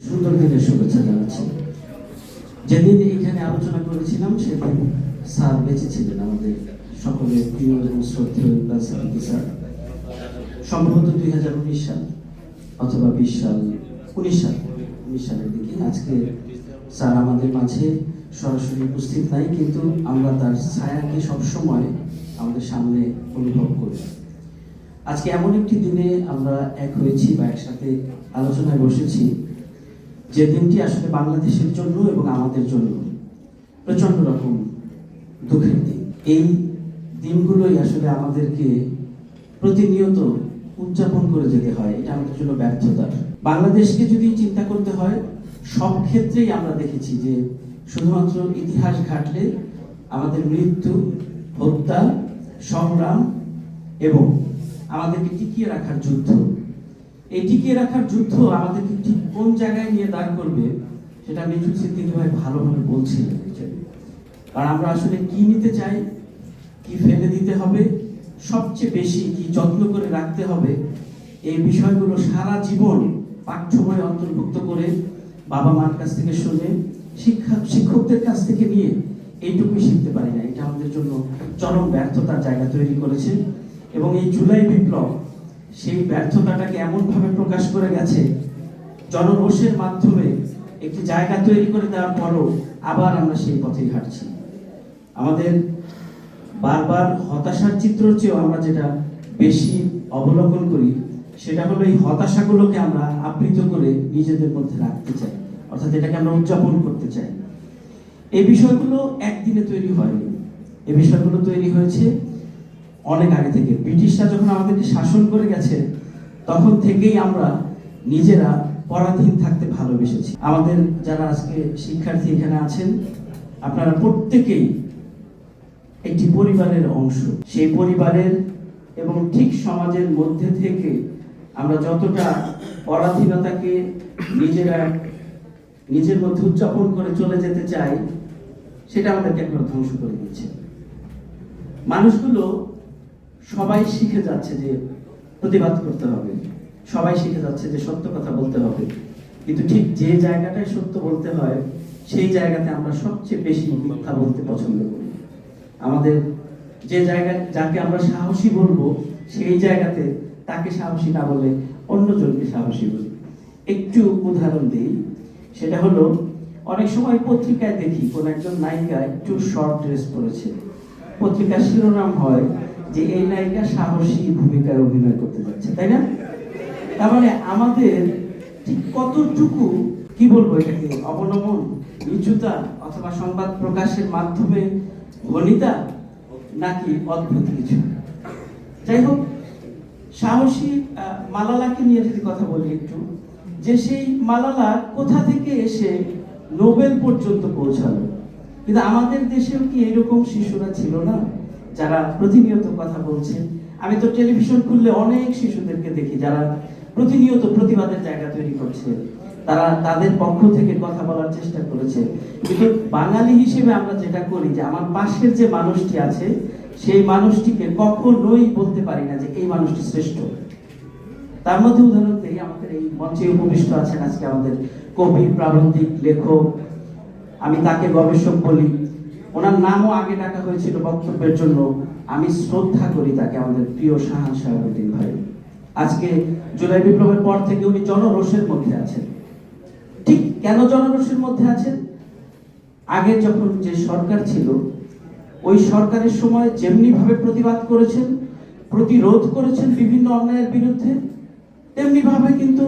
সুন্দর দিনের শুভেচ্ছা জানাচ্ছি। যেদিন এখানে আলোচনা করেছিলাম, সেদিন স্যার বেঁচে ছিলেন আমাদের সকলের প্রিয় এবং শ্রদ্ধেয় ইকবাল সাদিকি স্যার। সম্ভবত দুই হাজার উনিশ সাল অথবা বিশ সাল, উনিশ সাল, উনিশ সালের দিকে। আজকে স্যার আমাদের মাঝে সরাসরি উপস্থিত নাই, কিন্তু আমরা তার ছায়াকে সবসময় আমাদের সামনে অনুভব করি। আজকে এমন একটি দিনে আমরা এক হয়েছি বা একসাথে আলোচনায় বসেছি। যে দিনটি আসলে বাংলাদেশের জন্য এবং আমাদের জন্য প্রচণ্ড রকম দুঃখের দিন। এই দিনগুলোই আসলে আমাদেরকে প্রতিনিয়ত উদযাপন করে যেতে হয়। এটা আমাদের জন্য ব্যর্থতা। বাংলাদেশকে যদি চিন্তা করতে হয়, সব ক্ষেত্রেই আমরা দেখেছি যে শুধুমাত্র ইতিহাস ঘাটলে আমাদের মৃত্যু, হত্যা, সংগ্রাম এবং আমাদেরকে টিকিয়ে রাখার যুদ্ধ এই টিকিয়ে রাখার যুদ্ধ আমাদেরকে ঠিক কোন জায়গায় নিয়ে দাঁড় করবে, সেটা মিঠুন সিদ্দিকী ভাই ভালোভাবে বলছিলেন। কারণ আমরা আসলে কি নিতে চাই, কি ফেলে দিতে হবে, সবচেয়ে বেশি কি যত্ন করে রাখতে হবে, এই বিষয়গুলো সারা জীবন পাঠ্যবই অন্তর্ভুক্ত করে বাবা মার কাছ থেকে শুনে, শিক্ষা, শিক্ষকদের কাছ থেকে নিয়ে এইটুকুই শিখতে পারি না এটা আমাদের জন্য চরম ব্যর্থতার জায়গা তৈরি করেছে এবং এই জুলাই বিপ্লব সেই ব্যর্থতাটাকে এমনভাবে প্রকাশ করে গেছে, জনরোষের মাধ্যমে একটি জায়গা তৈরি করে দেওয়ার পরও আবার আমরা সেই পথেই হাঁটছি আমাদের বারবার হতাশার চিত্রর চেয়েও আমরা যেটা বেশি অবলোকন করি, সেটা হলো এই হতাশাগুলোকে আমরা আবৃত করে নিজেদের মধ্যে রাখতে চাই, অর্থাৎ এটাকে আমরা উদযাপন করতে চাই। এই বিষয়গুলো একদিনে তৈরি হয়নি। এই বিষয়গুলো তৈরি হয়েছে অনেক আগে থেকে। ব্রিটিশরা যখন আমাদেরকে শাসন করে গেছে, তখন থেকেই আমরা নিজেরা পরাধীন থাকতে ভালোবেসেছি। আমাদের যারা আজকে শিক্ষার্থী এখানে আছেন, আপনারা প্রত্যেকেই একটি পরিবারের অংশ। সেই পরিবারের এবং ঠিক সমাজের মধ্যে থেকে আমরা যতটা পরাধীনতাকে নিজেরা নিজের মধ্যে উদযাপন করে চলে যেতে চাই, সেটা আমাদেরকে একবার ধ্বংস করে দিচ্ছে মানুষগুলো সবাই শিখে যাচ্ছে যে প্রতিবাদ করতে হবে। সবাই শিখে যাচ্ছে যে সত্য কথা বলতে হবে। কিন্তু ঠিক যে জায়গাটায় সত্য বলতে হয়, সেই জায়গাতে আমরা সবচেয়ে বেশি মিথ্যা বলতে পছন্দ করি। আমাদের যে জায়গা, যাকে আমরা সাহসী বলব, সেই জায়গাতে তাকে সাহসী না বলে অন্যজনকে সাহসী বলি। একটু উদাহরণ দিই। সেটা হলো, অনেক সময় পত্রিকায় দেখি, কোন একজন নায়িকা একটু শর্ট ড্রেস পরেছে। পত্রিকার শিরোনাম হয় যে এই নায়িকা সাহসী ভূমিকায় অভিনয় করতে যাচ্ছে, তাই না? তার মানে আমাদের ঠিক কতটুকু, কি বলব এটাকে? অবনমন, নিচুতা, অথবা সংবাদ প্রকাশের মাধ্যমে ভনিতা নাকি অদ্ভুত কিছু? যাই হোক, সাহসী মালালাকে নিয়ে যদি কথা বলি একটু, যে সেই মালালা কোথা থেকে এসে নোবেল পর্যন্ত পৌঁছালো? কিন্তু আমাদের দেশেও কি এরকম শিশুরা ছিল না? যারা প্রতিনিয়ত কথা বলছে আমি তো টেলিভিশন খুললে অনেক শিশুদেরকে দেখি যারা প্রতিনিয়ত প্রতিবাদের জায়গা তৈরি করছে। তারা তাদের পক্ষ থেকে কথা বলার চেষ্টা করেছে। কিন্তু বাঙালি হিসেবে আমরা যেটা করি যে, আমার পাশের যে মানুষটি আছে, সেই মানুষটিকে কখনোই বলতে পারি না যে, এই মানুষটি শ্রেষ্ঠ। তার মধ্যে উদাহরণ দিই, আমাদের এই মঞ্চে উপবিষ্ট আছেন আজকে আমাদের কবি প্রাবন্ধিক লেখক। আমি তাকে গবেষক বলি। ওনার নামও আগে ডাকা হয়েছিল বক্তব্যের জন্য। আমি শ্রদ্ধা করি তাকে, আমাদের প্রিয় শাহান শাহাবুদ্দিন ভাই। আজকে জুলাই বিপ্লবের পর থেকে উনি জনরোষের মধ্যে আছেন। ঠিক কেন জনরোষের মধ্যে আছেন? আগে যখন যে সরকার ছিল, ওই সরকারের সময় যেমনি ভাবে প্রতিবাদ করেছেন, প্রতিরোধ করেছেন বিভিন্ন অন্যায়ের বিরুদ্ধে তেমনি ভাবে কিন্তু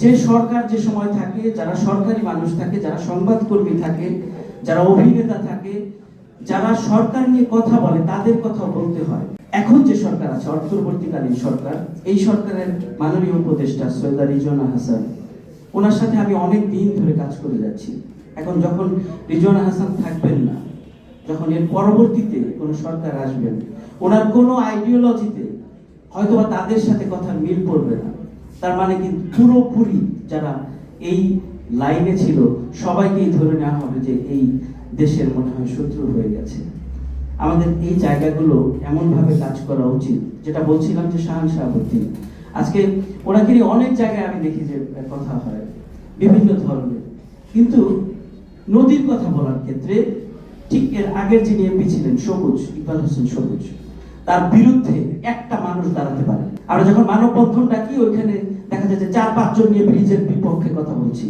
যে সরকার যে সময় থাকে, যারা সরকারি মানুষ থাকে, যারা সংবাদকর্মী থাকে, যারা অভিনেতা থাকে যারা সরকার নিয়ে কথা বলে, তাদের কথা বলতে হয়। এখন যে সরকার আছে, অন্তর্বর্তীকালীন সরকার, এই সরকারের মাননীয় উপদেষ্টা সৈয়দা রিজওয়ানা হাসান, ওনার সাথে আমি অনেক দিন ধরে কাজ করে যাচ্ছি। এখন যখন রিজওয়ানা হাসান থাকবেন না, যখন এর পরবর্তীতে কোনো সরকার আসবেন, ওনার কোনো আইডিওলজিতে হয়তোবা তাদের সাথে কথা মিল পড়বে না। তার মানে কিন্তু পুরোপুরি যারা এই লাইনে ছিল, সবাইকেই ধরে নেওয়া হবে যে এই দেশের মনে হয় শত্রু হয়ে গেছে। আমাদের এই জায়গাগুলো এমনভাবে কাজ করা উচিত, যেটা বলছিলাম যে শাহান শাহাবুদ্দিন। আজকে ওনাকে অনেক জায়গায় আমি দেখি যে কথা হয়, বিভিন্ন ধরনের কিন্তু নদীর কথা বলার ক্ষেত্রে ঠিক এর আগের যিনি এমপি ছিলেন, সবুজ, ইকবাল হোসেন সবুজ, তার বিরুদ্ধে একটা মানুষ দাঁড়াতে পারে আমরা যখন মানববন্ধন ডাকি ওইখানে দেখা যায় যে চার পাঁচজন নিয়ে ব্রিজের বিপক্ষে কথা বলছি।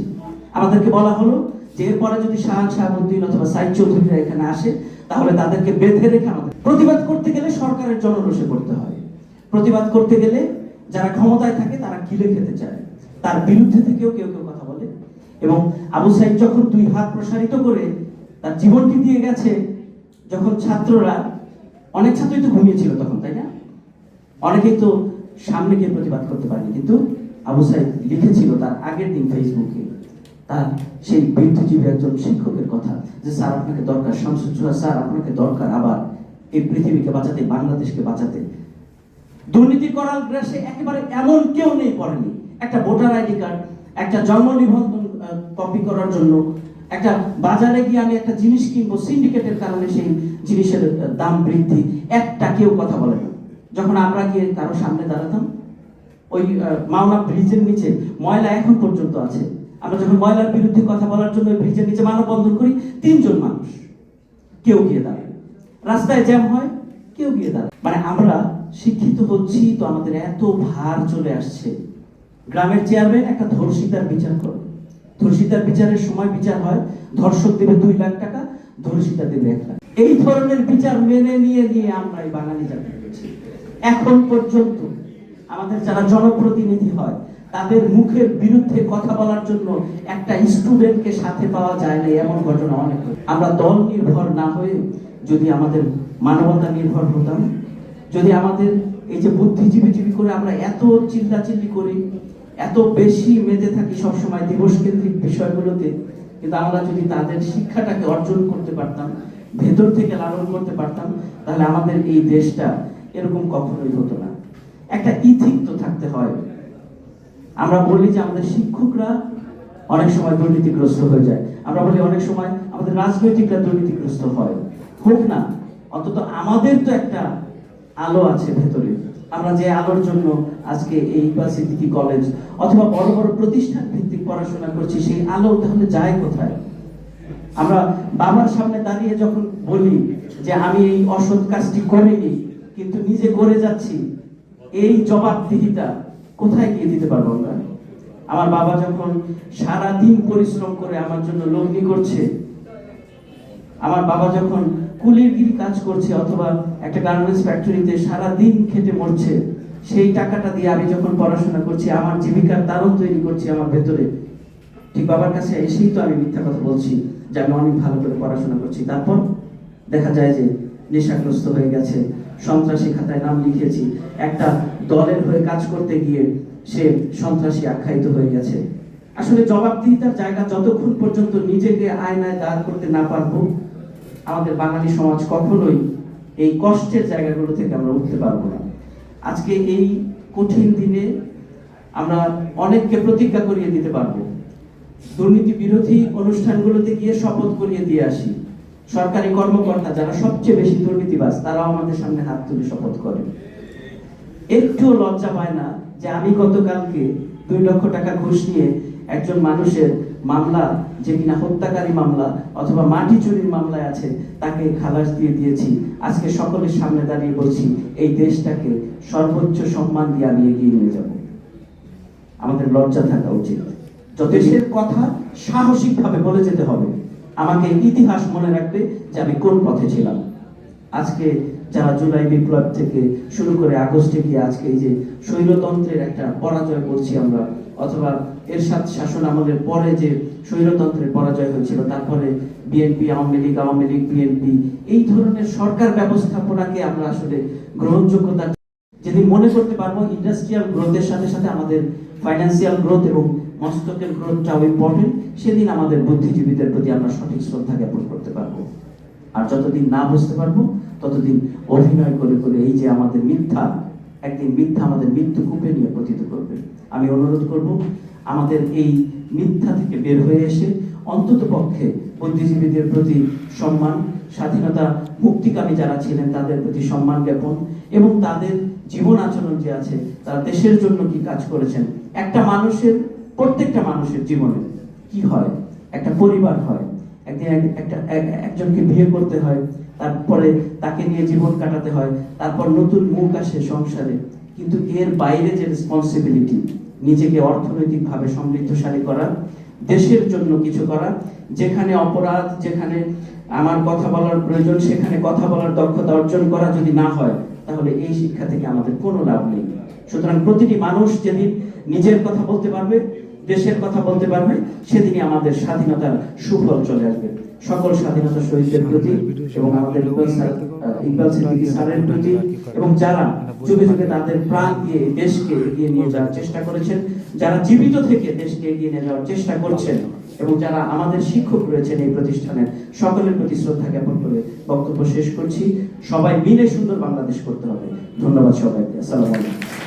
আমাদেরকে বলা হলো যে এরপরে যদি শাহান শাহাবুদ্দিন অথবা সাইদ চৌধুরীরা এখানে আসে, তাহলে তাদেরকে বেঁধে রেখে আমাদের প্রতিবাদ করতে গেলে সরকারের জনরোষে করতে হয়। প্রতিবাদ করতে গেলে যারা ক্ষমতায় থাকে তারা কিলে খেতে চায়। তার বিরুদ্ধে থেকেও কেউ কেউ কথা বলে। এবং আবু সাইদ যখন দুই হাত প্রসারিত করে তার জীবনটি দিয়ে গেছে, যখন ছাত্ররা, অনেক ছাত্রই তো ঘুমিয়েছিল তখন, তাই না? অনেকেই তো সামনে গিয়ে প্রতিবাদ করতে পারেনি। কিন্তু আবু সাইদ লিখেছিল তার আগের দিন ফেসবুকে তার সেই বৃদ্ধজীবী একজন শিক্ষকের কথা যে, স্যার, আপনাকে দরকার শামসুজ্জোহা স্যার, আপনাকে দরকার আবার এই পৃথিবীকে বাঁচাতে, বাংলাদেশকে বাঁচাতে। দুর্নীতি করার গ্রাসে একেবারে এমন কেউ নেই পড়েনি একটা ভোটার আইডি কার্ড, একটা জন্ম নিবন্ধন কপি করার জন্য, একটা বাজারে গিয়ে আমি একটা জিনিস কিনবো, সিন্ডিকেটের কারণে সেই জিনিসের দাম বৃদ্ধি, একটা কেউ কথা বলে না। যখন আমরা গিয়ে কারও সামনে দাঁড়াতাম, ওই মাওনা ব্রিজের নিচে ময়লা এখন পর্যন্ত আছে। আমরা যখন ময়লার বিরুদ্ধে কথা বলার জন্য ব্রিজের নিচে মানববন্ধন করি, তিনজন মানুষ। কেউ গিয়ে দাঁড়ায়। রাস্তায় জ্যাম হয়, কেউ গিয়ে দাঁড়ায়। মানে আমরা শিক্ষিত হচ্ছি তো আমাদের এত ভার চলে আসছে। গ্রামের চেয়ারম্যান একটা ধর্ষিতার বিচার করে। ধর্ষিতার বিচারের সময় বিচার হয়, ধর্ষক দেবে দুই লাখ টাকা, ধর্ষিতা দেবে এক লাখ। এই ধরনের বিচার মেনে নিয়ে নিয়ে আমরা এই বাঙালি জাতি এখন পর্যন্ত আমাদের যারা জনপ্রতিনিধি হয় তাদের মুখের বিরুদ্ধে কথা বলার জন্য একটা স্টুডেন্টকে সাথে পাওয়া যায় না, এমন ঘটনা অনেক আমরা দল নির্ভর না হয়ে যদি আমাদের মানবতা নির্ভর হতাম, যদি আমাদের এই যে বুদ্ধিজীবী জীবী করে আমরা এত চিল্লাচিল্লি করি, এত বেশি মেতে থাকি সবসময় দিবস কেন্দ্রিক বিষয়গুলোতে, কিন্তু আমরা যদি তাদের শিক্ষাটাকে অর্জন করতে পারতাম, ভেতর থেকে লালন করতে পারতাম, তাহলে আমাদের এই দেশটা এরকম কখনোই হতো না। একটা ইথিক তো থাকতে হয়। আমরা বলি যে আমাদের শিক্ষকরা অনেক সময় দুর্নীতিগ্রস্ত হয়ে যায়। আমরা বলি অনেক সময় আমাদের রাজনৈতিকরা দুর্নীতিগ্রস্ত হয়। হোক না, অন্তত আমাদের তো একটা আলো আছে ভেতরে। আমরা যে আলোর জন্য আজকে এই ইউনিভার্সিটি, কলেজ অথবা বড় বড় প্রতিষ্ঠান ভিত্তিক পড়াশোনা করছি, সেই আলো তাহলে যায় কোথায়? আমরা বাবার সামনে দাঁড়িয়ে যখন বলি যে আমি এই অসৎ কাজটি করিনি, কিন্তু নিজে করে যাচ্ছি, এই জবাবদিহিতা কোথায় গিয়ে দিতে পারব আমরা? আমার বাবা যখন সারা দিন পরিশ্রম করে আমার জন্য লগ্নি করছে, আমার বাবা যখন কুলির গিরি কাজ করছে অথবা একটা গার্মেন্টস ফ্যাক্টরিতে সারা দিন খেটে মরছে, সেই টাকাটা দিয়ে আমি যখন পড়াশোনা করছি, আমার জীবিকার দারুণ তৈরি করছি আমার ভেতরে। ঠিক বাবার কাছে এসেই তো আমি মিথ্যা কথা বলছি যে আমি অনেক ভালো করে পড়াশোনা করছি। তারপর দেখা যায় যে নেশাগ্রস্ত হয়ে গেছে, সন্ত্রাসী খাতায় নাম লিখেছি, একটা দলের হয়ে কাজ করতে গিয়ে সে সন্ত্রাসী আখ্যায়িত হয়ে গেছে। আসলে জবাবদিহিতার জায়গা যতক্ষণ পর্যন্ত নিজেকে আয়নায় দাঁড় করতে না পারব, আমাদের বাঙালি সমাজ কখনোই এই কষ্টের জায়গাগুলো থেকে আমরা উঠতে পারব না। আজকে এই কঠিন দিনে আমরা অনেককে প্রতিজ্ঞা করিয়ে দিতে পারব। দুর্নীতি বিরোধী অনুষ্ঠানগুলোতে গিয়ে শপথ করিয়ে দিয়ে আসি। সরকারি কর্মকর্তা যারা সবচেয়ে বেশি দুর্নীতিবাজ, তারাও আমাদের সামনে হাত তুলে শপথ করে একটু লজ্জা পায় না যে আমি গতকালকে দুই লক্ষ টাকা ঘুষ নিয়ে একজন মানুষের মামলা, যে কিনা হত্যাকারী মামলা অথবা মাটি চুরির মামলায় আছে, তাকে খালাস দিয়ে দিয়েছি। আজকে সকলের সামনে দাঁড়িয়ে বলছি, এই দেশটাকে সর্বোচ্চ সম্মান দিয়ে আমি এগিয়ে নিয়ে যাব। আমাদের লজ্জা থাকা উচিত। দেশের কথা সাহসিকভাবে বলে যেতে হবে। আমাকে ইতিহাস মনে রাখবে যে আমি কোন পথে ছিলাম। আজকে যারা জুলাই বিপ্লব থেকে শুরু করে আগস্টে গিয়ে আজকে এই যে স্বৈরতন্ত্রের একটা পরাজয় করছি আমরা, অথবা এর সাথে শাসন আমলের পরে যে স্বৈরতন্ত্রের পরাজয় হয়েছিল তারপরে বিএনপি আওয়ামী লীগ আওয়ামী লীগ বিএনপি এই ধরনের সরকার ব্যবস্থাপনাকে আমরা আসলে গ্রহণযোগ্যতা যদি মনে করতে পারব ইন্ডাস্ট্রিয়াল গ্রোথের সাথে সাথে আমাদের ফাইন্যান্সিয়াল গ্রোথ এবং মস্তকের গ্রোথটাও ইম্পর্টেন্ট সেদিন আমাদের বুদ্ধিজীবীদের প্রতি আমরা সঠিক শ্রদ্ধা জ্ঞাপন করতে পারব। আর যতদিন না বুঝতে পারব ততদিন অভিনয় করে করে এই যে আমাদের মিথ্যা, একদিন মিথ্যা আমাদের মৃত্যু কূপে নিয়ে পতিত করবে। আমি অনুরোধ করব, আমাদের এই মিথ্যা থেকে বের হয়ে এসে অন্তত পক্ষে বুদ্ধিজীবীদের প্রতি সম্মান, স্বাধীনতা, মুক্তিকামী যারা ছিলেন তাদের প্রতি সম্মান জ্ঞাপন এবং তাদের জীবন আচরণ যে আছে, তারা দেশের জন্য কি কাজ করেছেন? একটা মানুষের, প্রত্যেকটা মানুষের জীবনে কি হয়? একটা পরিবার হয়, একদিন একটা, এক- একজনকে বিয়ে করতে হয় তারপরে তাকে নিয়ে জীবন কাটাতে হয়, তারপর নতুন মুখ আসে সংসারে। কিন্তু এর বাইরে যে রেসপন্সিবিলিটি নিজেকে অর্থনৈতিকভাবে সমৃদ্ধশালী করা, দেশের জন্য কিছু করা, যেখানে অপরাধ, যেখানে আমার কথা বলার প্রয়োজন, সেখানে কথা বলার দক্ষতা অর্জন করা যদি না হয়, তাহলে এই শিক্ষা থেকে আমাদের কোনো লাভ নেই। সুতরাং প্রতিটি মানুষ যেদিন নিজের কথা বলতে পারবে, দেশের কথা বলতে পারবে, সেদিনই আমাদের স্বাধীনতার সুফল চলে আসবে। সকল স্বাধীনতা শহীদদের প্রতি এবং আমাদের ইকবাল সিদ্দিকী স্যারের প্রতি এবং যারা যুগে যুগে তাদের প্রাণ দিয়ে দেশকে এগিয়ে নিয়ে যাওয়ার চেষ্টা করেছেন, যারা জীবিত থেকে দেশকে এগিয়ে নিয়ে যাওয়ার চেষ্টা করছেন এবং যারা আমাদের শিক্ষক রয়েছেন এই প্রতিষ্ঠানের সকলের প্রতি শ্রদ্ধা জ্ঞাপন করে বক্তব্য শেষ করছি। সবাই মিলে সুন্দর বাংলাদেশ করতে হবে। ধন্যবাদ সবাইকে। আসসালামু আলাইকুম।